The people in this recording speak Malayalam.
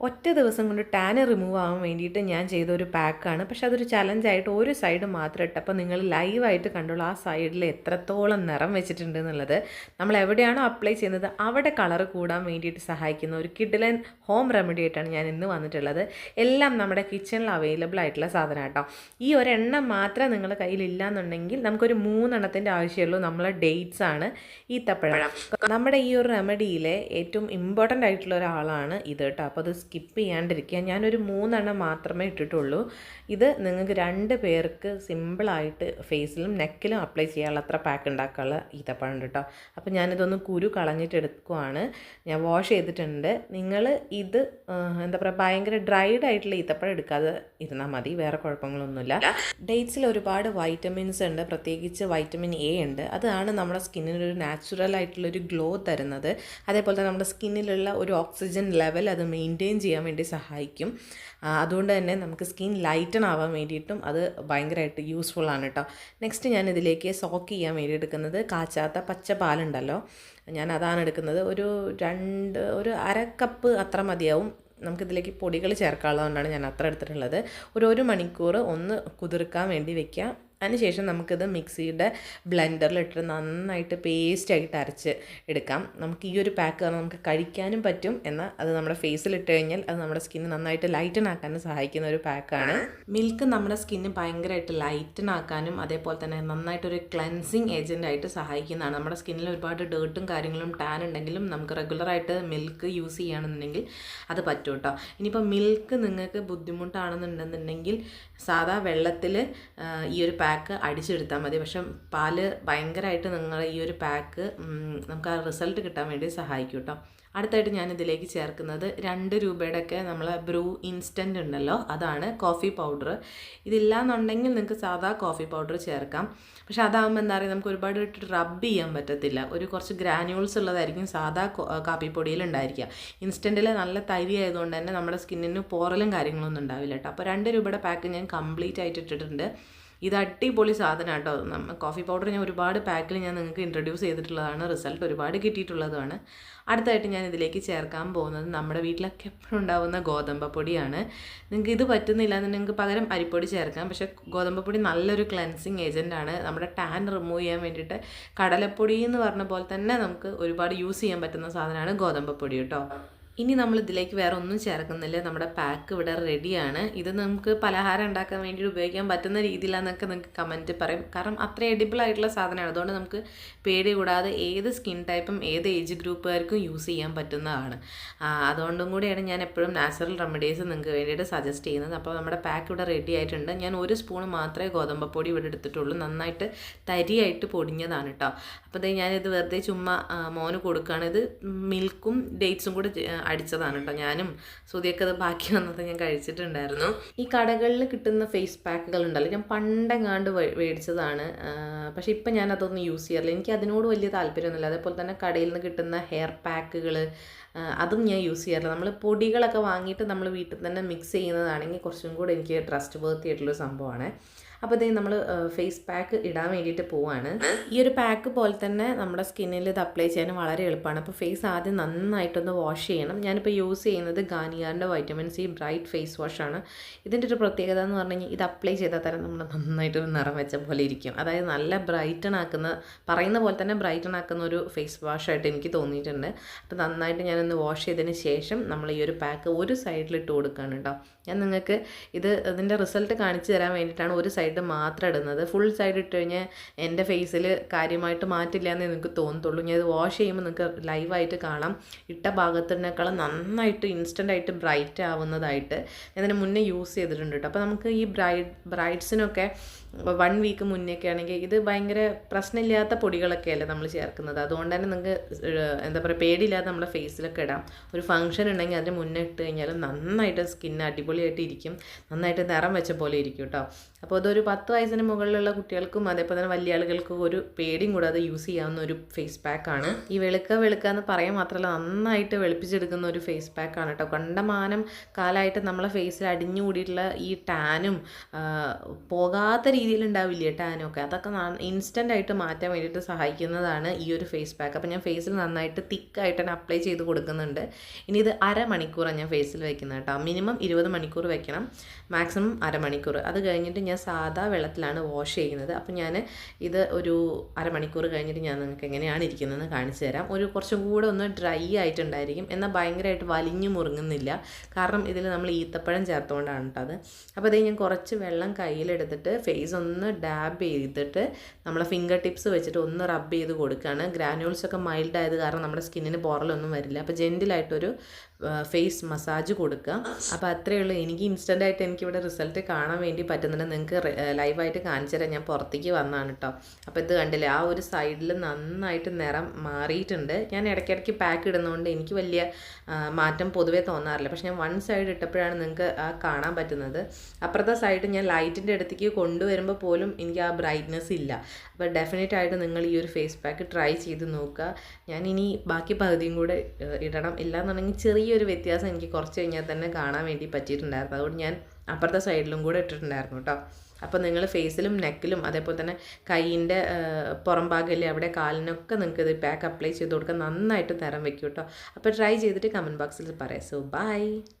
ഒറ്റ ദിവസം കൊണ്ട് ടാന് റിമൂവ് ആവാൻ വേണ്ടിയിട്ട് ഞാൻ ചെയ്ത ഒരു പാക്കാണ് പക്ഷെ അതൊരു ചലഞ്ചായിട്ട് ഒരു സൈഡ് മാത്രം ഇട്ടപ്പോൾ നിങ്ങൾ ലൈവായിട്ട് കണ്ടോളൂ ആ സൈഡിൽ എത്രത്തോളം നിറം വെച്ചിട്ടുണ്ട് എന്നുള്ളത് നമ്മൾ എവിടെയാണോ അപ്ലൈ ചെയ്യുന്നത് അവിടെ കളർ കൂടാൻ വേണ്ടിയിട്ട് സഹായിക്കുന്ന ഒരു കിഡിലൻ ഹോം റെമഡി ആയിട്ടാണ് ഞാൻ ഇന്ന് വന്നിട്ടുള്ളത്. എല്ലാം നമ്മുടെ കിച്ചണിൽ അവൈലബിൾ ആയിട്ടുള്ള സാധനം കേട്ടോ ഈ ഒരെണ്ണം മാത്രം നിങ്ങളുടെ കയ്യിലില്ല എന്നുണ്ടെങ്കിൽ നമുക്കൊരു മൂന്നെണ്ണത്തിന്റെ ആവശ്യമുള്ളൂ. നമ്മളെ ഡേറ്റ്സ് ആണ് ഈത്തപ്പഴം. നമ്മുടെ ഈ ഒരു റെമഡിയിലെ ഏറ്റവും ഇമ്പോർട്ടന്റ് ആയിട്ടുള്ള ഒരാളാണ് ഇത് കേട്ടോ അപ്പോൾ അത് സ്കിപ്പ് ചെയ്യാണ്ടിരിക്കുക. ഞാനൊരു മൂന്നെണ്ണം മാത്രമേ ഇട്ടിട്ടുള്ളൂ. ഇത് നിങ്ങൾക്ക് രണ്ട് പേർക്ക് സിമ്പിളായിട്ട് ഫേസിലും നെക്കിലും അപ്ലൈ ചെയ്യാനുള്ള അത്ര പാക്ക് ഉണ്ടാക്കാനുള്ള ഈത്തപ്പഴം കേട്ടോ അപ്പോൾ ഞാനിതൊന്ന് കുരു കളഞ്ഞിട്ട് എടുക്കുവാണ്. ഞാൻ വാഷ് ചെയ്തിട്ടുണ്ട്. നിങ്ങൾ ഇത് എന്താ പറയുക ഭയങ്കര ഡ്രൈഡ് ആയിട്ടുള്ള ഈത്തപ്പഴം എടുക്കാതെ ഇരുന്നാൽ മതി. വേറെ കുഴപ്പങ്ങളൊന്നുമില്ല. ഡേറ്റ്സിൽ ഒരുപാട് വൈറ്റമിൻസ് ഉണ്ട്. പ്രത്യേകിച്ച് വൈറ്റമിൻ എ ഉണ്ട്. അതാണ് നമ്മുടെ സ്കിന്നിനൊരു നാച്ചുറൽ ആയിട്ടുള്ള ഒരു ഗ്ലോ തരുന്നത്. അതേപോലെ തന്നെ നമ്മുടെ സ്കിന്നിലുള്ള ഒരു ഓക്സിജൻ ലെവൽ അത് മെയിന്റെയിൻ ചെയ്യാൻ വേണ്ടി സഹായിക്കും. അതുകൊണ്ട് തന്നെ നമുക്ക് സ്കിൻ ലൈറ്റൺ ആവാൻ വേണ്ടിയിട്ടും അത് ഭയങ്കരമായിട്ട് യൂസ്ഫുൾ ആണ് കേട്ടോ നെക്സ്റ്റ് ഞാൻ ഇതിലേക്ക് സോക്ക് ചെയ്യാൻ വേണ്ടി എടുക്കുന്നത് കാച്ചാത്ത പച്ച പാലുണ്ടല്ലോ. ഞാൻ അതാണ് എടുക്കുന്നത്. ഒരു രണ്ട് ഒരു അര കപ്പ് അത്ര മതിയാവും. നമുക്കിതിലേക്ക് പൊടികൾ ചേർക്കാനുള്ളതുകൊണ്ടാണ് ഞാൻ അത്ര എടുത്തിട്ടുള്ളത്. ഒരു ഒരു മണിക്കൂർ ഒന്ന് കുതിർക്കാൻ വേണ്ടി വെക്കുക. അതിനുശേഷം നമുക്കിത് മിക്സിയുടെ ബ്ലെൻഡറിലിട്ട് നന്നായിട്ട് പേസ്റ്റായിട്ട് അരച്ച് എടുക്കാം. നമുക്ക് ഈ ഒരു പാക്ക് നമുക്ക് കഴിക്കാനും പറ്റും എന്നാൽ അത് നമ്മുടെ ഫേസിൽ ഇട്ട് കഴിഞ്ഞാൽ അത് നമ്മുടെ സ്കിന്ന് നന്നായിട്ട് ലൈറ്റൺ ആക്കാനും സഹായിക്കുന്ന ഒരു പാക്കാണ്. മിൽക്ക് നമ്മുടെ സ്കിന്ന് ഭയങ്കരമായിട്ട് ലൈറ്റൺ ആക്കാനും അതേപോലെ തന്നെ നന്നായിട്ടൊരു ക്ലെൻസിങ് ഏജന്റ് ആയിട്ട് സഹായിക്കുന്നതാണ്. നമ്മുടെ സ്കിന്നിൽ ഒരുപാട് ഡേർട്ടും കാര്യങ്ങളും ടാൻ ഉണ്ടെങ്കിലും നമുക്ക് റെഗുലറായിട്ട് മിൽക്ക് യൂസ് ചെയ്യുകയാണെന്നുണ്ടെങ്കിൽ അത് പറ്റും കേട്ടോ. ഇനിയിപ്പോൾ മിൽക്ക് നിങ്ങൾക്ക് ബുദ്ധിമുട്ടാണെന്നുണ്ടെന്നുണ്ടെങ്കിൽ സാധാ വെള്ളത്തിൽ ഈ ഒരു പാക്ക് അടിച്ചെടുത്താൽ മതി. പക്ഷെ പാൽ ഭയങ്കരമായിട്ട് നിങ്ങൾ ഈ ഒരു പാക്ക് നമുക്ക് ആ റിസൾട്ട് കിട്ടാൻ വേണ്ടി സഹായിക്കും കേട്ടോ അടുത്തായിട്ട് ഞാൻ ഇതിലേക്ക് ചേർക്കുന്നത് രണ്ട് രൂപയുടെയൊക്കെ നമ്മൾ ബ്രൂ ഇൻസ്റ്റന്റ് ഉണ്ടല്ലോ അതാണ് കോഫി പൗഡർ ഇതില്ലാന്നുണ്ടെങ്കിൽ നിങ്ങൾക്ക് സാധാ കോഫി പൗഡർ ചേർക്കാം. പക്ഷെ അതാകുമ്പോൾ എന്താ പറയുക നമുക്ക് ഒരുപാട് റബ്ബ് ചെയ്യാൻ പറ്റത്തില്ല. ഒരു കുറച്ച് ഗ്രാനുവൽസ് ഉള്ളതായിരിക്കും സാധാ കാപ്പി കാപ്പിപ്പൊടിയിൽ ഉണ്ടായിരിക്കുക. ഇൻസ്റ്റന്റിൽ നല്ല തരി ആയതുകൊണ്ട് തന്നെ നമ്മുടെ സ്കിന്നിന് പോറലും കാര്യങ്ങളൊന്നും ഉണ്ടാവില്ല കേട്ടോ അപ്പോൾ രണ്ട് രൂപയുടെ പാക്ക് ഞാൻ കംപ്ലീറ്റ് ആയിട്ട് ഇട്ടിട്ടുണ്ട്. ഇത് അടിപൊളി സാധനം കേട്ടോ കോഫി പൗഡർ ഞാൻ ഒരുപാട് പാക്കിൽ ഞാൻ നിങ്ങൾക്ക് ഇൻട്രൊഡ്യൂസ് ചെയ്തിട്ടുള്ളതാണ്. റിസൾട്ട് ഒരുപാട് കിട്ടിയിട്ടുള്ളതുമാണ്. അടുത്തായിട്ട് ഞാൻ ഇതിലേക്ക് ചേർക്കാൻ പോകുന്നത് നമ്മുടെ വീട്ടിലൊക്കെ എപ്പോഴും ഉണ്ടാകുന്ന ഗോതമ്പ പൊടിയാണ്. നിങ്ങൾക്ക് ഇത് പറ്റുന്നില്ല എന്ന് നിങ്ങൾക്ക് പകരം അരിപ്പൊടി ചേർക്കാം. പക്ഷേ ഗോതമ്പ പൊടി നല്ലൊരു ക്ലെൻസിങ് ഏജന്റാണ് നമ്മുടെ ടാൻ റിമൂവ് ചെയ്യാൻ വേണ്ടിയിട്ട് കടലപ്പൊടി എന്ന് പറഞ്ഞ പോലെ തന്നെ നമുക്ക് ഒരുപാട് യൂസ് ചെയ്യാൻ പറ്റുന്ന സാധനമാണ് ഗോതമ്പ പൊടി കേട്ടോ. ഇനി നമ്മൾ ഇതിലേക്ക് വേറെ ഒന്നും ചേർക്കുന്നില്ല. നമ്മുടെ പാക്ക് ഇവിടെ റെഡിയാണ് ഇത് നമുക്ക് പലഹാരം ഉണ്ടാക്കാൻ വേണ്ടി ഉപയോഗിക്കാൻ പറ്റുന്ന രീതിയിലാണെന്നൊക്കെ നിങ്ങൾക്ക് കമന്റ് പറയും. കാരണം അത്ര എഡിബിൾ ആയിട്ടുള്ള സാധനമാണ്. അതുകൊണ്ട് നമുക്ക് പേടി കൂടാതെ ഏത് സ്കിൻ ടൈപ്പും ഏത് ഏജ് ഗ്രൂപ്പുകാർക്കും യൂസ് ചെയ്യാൻ പറ്റുന്നതാണ്. അതുകൊണ്ടും കൂടിയാണ് ഞാൻ എപ്പോഴും നാച്ചുറൽ റെമഡീസ് നിങ്ങൾക്ക് വേണ്ടിയിട്ട് സജസ്റ്റ് ചെയ്യുന്നത്. അപ്പോൾ നമ്മുടെ പാക്ക് ഇവിടെ റെഡി ആയിട്ടുണ്ട്. ഞാൻ ഒരു സ്പൂൺ മാത്രമേ ഗോതമ്പപ്പൊടി ഇവിടെ എടുത്തിട്ടുള്ളൂ. നന്നായിട്ട് തരിയായിട്ട് പൊടിഞ്ഞതാണ് കേട്ടോ അപ്പോൾ ഞാനിത് വെറുതെ ചുമ്മാ മോന് കൊടുക്കുകയാണ്. ഇത് മിൽക്കും ഡേറ്റ്സും കൂടെ അടിച്ചതാണ് കേട്ടോ ഞാനും സുതിയൊക്കെ അത് ബാക്കി വന്നത് ഞാൻ കഴിച്ചിട്ടുണ്ടായിരുന്നു. ഈ കടകളിൽ കിട്ടുന്ന ഫേസ് പാക്കുകൾ ഉണ്ടല്ലോ ഞാൻ പണ്ടെങ്ങാണ്ട് മേടിച്ചതാണ് പക്ഷേ ഇപ്പം ഞാൻ അതൊന്നും യൂസ് ചെയ്യാറില്ല. എനിക്ക് അതിനോട് വലിയ താല്പര്യമൊന്നുമില്ല. അതേപോലെ തന്നെ കടയിൽ നിന്ന് കിട്ടുന്ന ഹെയർ പാക്കുകൾ അതും ഞാൻ യൂസ് ചെയ്യാറില്ല. നമ്മൾ പൊടികളൊക്കെ വാങ്ങിയിട്ട് നമ്മൾ വീട്ടിൽ തന്നെ മിക്സ് ചെയ്യുന്നതാണെങ്കിൽ കുറച്ചും കൂടെ എനിക്ക് ട്രസ്റ്റ് വർത്തി ആയിട്ടുള്ള സംഭവമാണ്. അപ്പോൾ ഇതേ നമ്മൾ ഫേസ് പാക്ക് ഇടാൻ വേണ്ടിയിട്ട് പോവാണ്. ഈ ഒരു പാക്ക് പോലെ തന്നെ നമ്മുടെ സ്കിന്നിൽ ഇത് അപ്ലൈ ചെയ്യാൻ വളരെ എളുപ്പമാണ്. അപ്പോൾ ഫേസ് ആദ്യം നന്നായിട്ടൊന്ന് വാഷ് ചെയ്യണം. ഞാനിപ്പോൾ യൂസ് ചെയ്യുന്നത് ഗാനിയാറിന്റെ വൈറ്റമിൻ സി ബ്രൈറ്റ് ഫേസ് വാഷാണ് ഇതിന്റെ ഒരു പ്രത്യേകത എന്ന് പറഞ്ഞു കഴിഞ്ഞാൽ ഇത് അപ്ലൈ ചെയ്താൽ തന്നെ നമ്മൾ നന്നായിട്ട് ഒരു നിറം വെച്ച പോലെ ഇരിക്കും. അതായത് നല്ല ബ്രൈറ്റൺ ആക്കുന്ന പറയുന്ന പോലെ തന്നെ ബ്രൈറ്റൺ ആക്കുന്ന ഒരു ഫേസ് വാഷായിട്ട് എനിക്ക് തോന്നിയിട്ടുണ്ട്. അപ്പോൾ നന്നായിട്ട് ഞാനൊന്ന് വാഷ് ചെയ്തതിന് ശേഷം നമ്മൾ ഈ ഒരു പാക്ക് ഒരു സൈഡിൽ ഇട്ട് കൊടുക്കുകയാണ് കേട്ടോ. ഞാൻ നിങ്ങൾക്ക് ഇത് ഇതിന്റെ റിസൾട്ട് കാണിച്ചു തരാൻ വേണ്ടിയിട്ടാണ് ഒരു സൈഡ് മാത്രം ഇടുന്നത്. ഫുൾ സൈഡ് ഇട്ട് കഴിഞ്ഞാൽ എന്റെ ഫേസിൽ കാര്യമായിട്ട് മാറ്റില്ല എന്ന് നിങ്ങൾക്ക് തോന്നത്തുള്ളൂ. ഞാൻ ഇത് വാഷ് ചെയ്യുമ്പോൾ നിങ്ങൾക്ക് ലൈവായിട്ട് കാണാം. ഇട്ട ഭാഗത്തിനേക്കാളും നന്നായിട്ട് ഇൻസ്റ്റന്റ് ആയിട്ട് ബ്രൈറ്റ് ആവുന്നതായിട്ട് ഞാൻ ഇതിന് മുന്നേ യൂസ് ചെയ്തിട്ടുണ്ട് കേട്ടോ. അപ്പോൾ നമുക്ക് ഈ ബ്രൈഡ് ബ്രൈഡ്സിനൊക്കെ വൺ വീക്ക് മുന്നേയൊക്കെ ആണെങ്കിൽ ഇത് ഭയങ്കര പ്രശ്നമില്ലാത്ത പൊടികളൊക്കെയല്ലേ നമ്മൾ ചേർക്കുന്നത്. അതുകൊണ്ട് തന്നെ നിങ്ങൾക്ക് എന്താ പറയുക പേടിയില്ലാതെ നമ്മുടെ ഫേസിലൊക്കെ ഇടാം. ഒരു ഫംഗ്ഷൻ ഉണ്ടെങ്കിൽ അതിന് മുന്നേ ഇട്ട് കഴിഞ്ഞാൽ നന്നായിട്ട് സ്കിൻ അടിപൊളിയായിട്ട് ഇരിക്കും. നന്നായിട്ട് നിറം വെച്ച പോലെ ഇരിക്കും കേട്ടോ. അപ്പോൾ അതൊരു പത്ത് വയസ്സിന് മുകളിലുള്ള കുട്ടികൾക്കും അതേപോലെ തന്നെ വലിയ ആളുകൾക്കും ഒരു പേടിയും കൂടാതെ യൂസ് ചെയ്യാവുന്ന ഒരു ഫേസ് പാക്കാണ് ഈ വെളുക്ക വെളുക്ക എന്ന് പറയാൻ മാത്രമല്ല നന്നായിട്ട് വെളുപ്പിച്ചെടുക്കുന്ന ഒരു ഫേസ് പാക്കാണ് കേട്ടോ. കണ്ടമാനം കാലമായിട്ട് നമ്മളെ ഫേസിൽ അടിഞ്ഞുകൂടിയിട്ടുള്ള ഈ ടാനും പോകാത്ത രീതിയിൽ ഉണ്ടാവില്ലേ ടാനൊക്കെ? അതൊക്കെ ഇൻസ്റ്റന്റ് ആയിട്ട് മാറ്റാൻ വേണ്ടിയിട്ട് സഹായിക്കുന്നതാണ് ഈ ഒരു ഫേസ് പാക്ക് അപ്പോൾ ഞാൻ ഫേസിൽ നന്നായിട്ട് തിക്കായിട്ട് തന്നെ അപ്ലൈ ചെയ്ത് കൊടുക്കുന്നുണ്ട്. ഇനി ഇത് അരമണിക്കൂറാണ് ഞാൻ ഫേസിൽ വെക്കുന്നത് കേട്ടോ. മിനിമം ഇരുപത് മണിക്കൂർ വെക്കണം. മാക്സിമം അരമണിക്കൂർ. അത് കഴിഞ്ഞിട്ട് ഞാൻ സാധാ വെള്ളത്തിലാണ് വാഷ് ചെയ്യുന്നത്. അപ്പോൾ ഞാൻ ഇത് ഒരു അരമണിക്കൂർ കഴിഞ്ഞിട്ട് ഞാൻ നിങ്ങൾക്ക് എങ്ങനെയാണ് ഇരിക്കുന്നതെന്ന് കാണിച്ചു തരാം. ഒരു കുറച്ചും കൂടെ ഒന്ന് ഡ്രൈ ആയിട്ടുണ്ടായിരിക്കും. എന്നാൽ ഭയങ്കരമായിട്ട് വലിഞ്ഞു മുറുങ്ങുന്നില്ല. കാരണം ഇതിൽ നമ്മൾ ഈത്തപ്പഴം ചേർത്തുകൊണ്ടാണ് കേട്ടോ അത്. അപ്പോൾ അതേ ഞാൻ കുറച്ച് വെള്ളം കയ്യിലെടുത്തിട്ട് ഫേസ് ഒന്ന് ഡാബ് ചെയ്തിട്ട് നമ്മളെ ഫിംഗർ ടിപ്സ് വെച്ചിട്ട് ഒന്ന് റബ്ബ് ചെയ്ത് കൊടുക്കുകയാണ്. ഗ്രാനുവൽസ് ഒക്കെ മൈൽഡ് ആയത് കാരണം നമ്മുടെ സ്കിന്നിന് പോറലൊന്നും വരില്ല. ജെന്റിലായിട്ടൊരു ഫേസ് മസാജ് കൊടുക്കുക അപ്പോൾ അത്രയേ ഉള്ളൂ. എനിക്ക് ഇൻസ്റ്റന്റ് ആയിട്ട് എനിക്കിവിടെ റിസൾട്ട് കാണാൻ വേണ്ടി പറ്റുന്നുണ്ട്. നിങ്ങൾക്ക് ലൈവായിട്ട് കാണിച്ചു തരാം. ഞാൻ പുറത്തേക്ക് വന്നതാണ് കേട്ടോ അപ്പോൾ ഇത് കണ്ടില്ലേ ആ ഒരു സൈഡിൽ നന്നായിട്ട് നിറം മാറിയിട്ടുണ്ട്. ഞാൻ ഇടയ്ക്കിടയ്ക്ക് പാക്ക് ഇടുന്നതുകൊണ്ട് എനിക്ക് വലിയ മാറ്റം പൊതുവേ തോന്നാറില്ല. പക്ഷെ ഞാൻ വൺ സൈഡ് ഇട്ടപ്പോഴാണ് നിങ്ങൾക്ക് ആ കാണാൻ പറ്റുന്നത്. അപ്പുറത്തെ സൈഡ് ഞാൻ ലൈറ്റിന്റെ അടുത്തേക്ക് കൊണ്ടുവരുമ്പോൾ പോലും എനിക്ക് ആ ബ്രൈറ്റ്നെസ് ഇല്ല. അപ്പോൾ ഡെഫിനറ്റ് ആയിട്ട് നിങ്ങൾ ഈ ഒരു ഫേസ് പാക്ക് ട്രൈ ചെയ്ത് നോക്കുക. ഞാൻ ഇനി ബാക്കി പകുതിയും കൂടെ ഇടണം. ഇല്ലാന്നുണ്ടെങ്കിൽ ചെറിയൊരു വ്യത്യാസം എനിക്ക് കുറച്ച് കഴിഞ്ഞാൽ തന്നെ കാണാൻ വേണ്ടി പറ്റിയിട്ടുണ്ടായിരുന്നു. അതുകൊണ്ട് ഞാൻ അപ്പുറത്തെ സൈഡിലും കൂടെ ഇട്ടിട്ടുണ്ടായിരുന്നു കേട്ടോ. അപ്പോൾ നിങ്ങൾ ഫേസിലും നെക്കിലും അതേപോലെ തന്നെ കൈയിന്റെ പുറം ഭാഗമില്ലേ അവിടെ കാലിനൊക്കെ നിങ്ങൾക്ക് ഇത് പാക്ക് അപ്ലൈ ചെയ്ത് കൊടുക്കാൻ നന്നായിട്ട് നിറം വെക്കും കേട്ടോ. അപ്പോൾ ട്രൈ ചെയ്തിട്ട് കമന്റ് ബോക്സിൽ പറയാം. So by